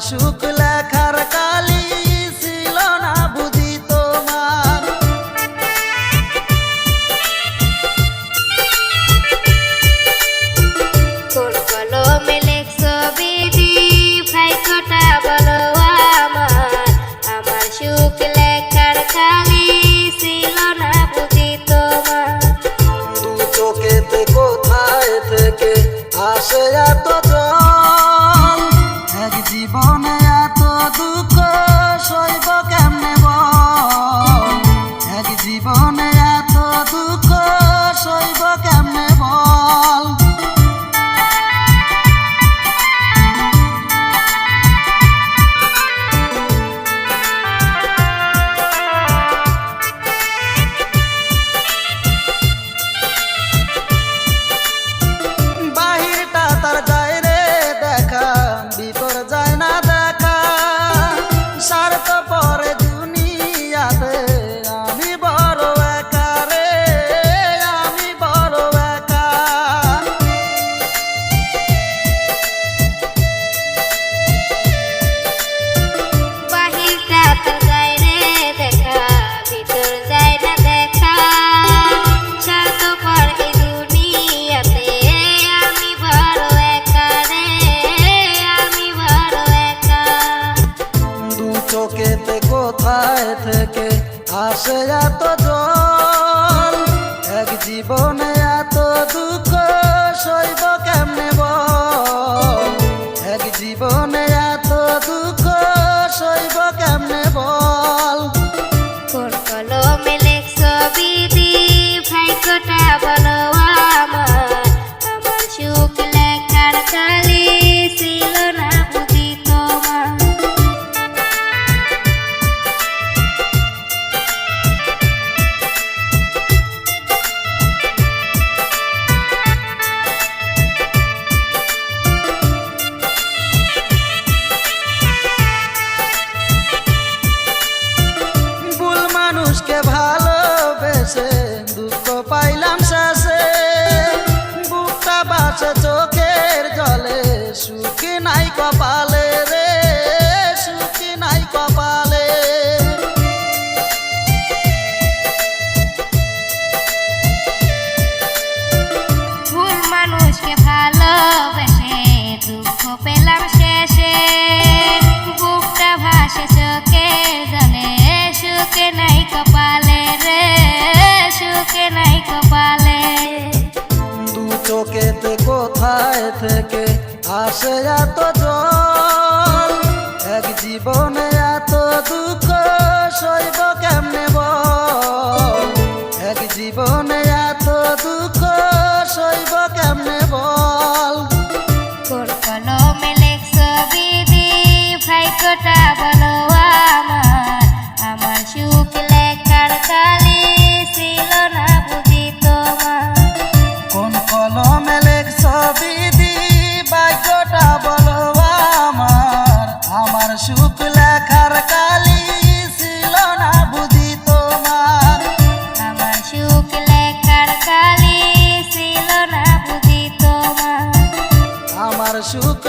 সুখ এত দুঃখ থেকে আসে এত জল। এক জীবনে এত দুঃখ সইব কেমনে বল? এক জীবনে এত দুঃখ সইব কেমনে বল? কলমে दुःख पाहिला কোথায় থেকে আসে এত জল? এক জীবন সুখ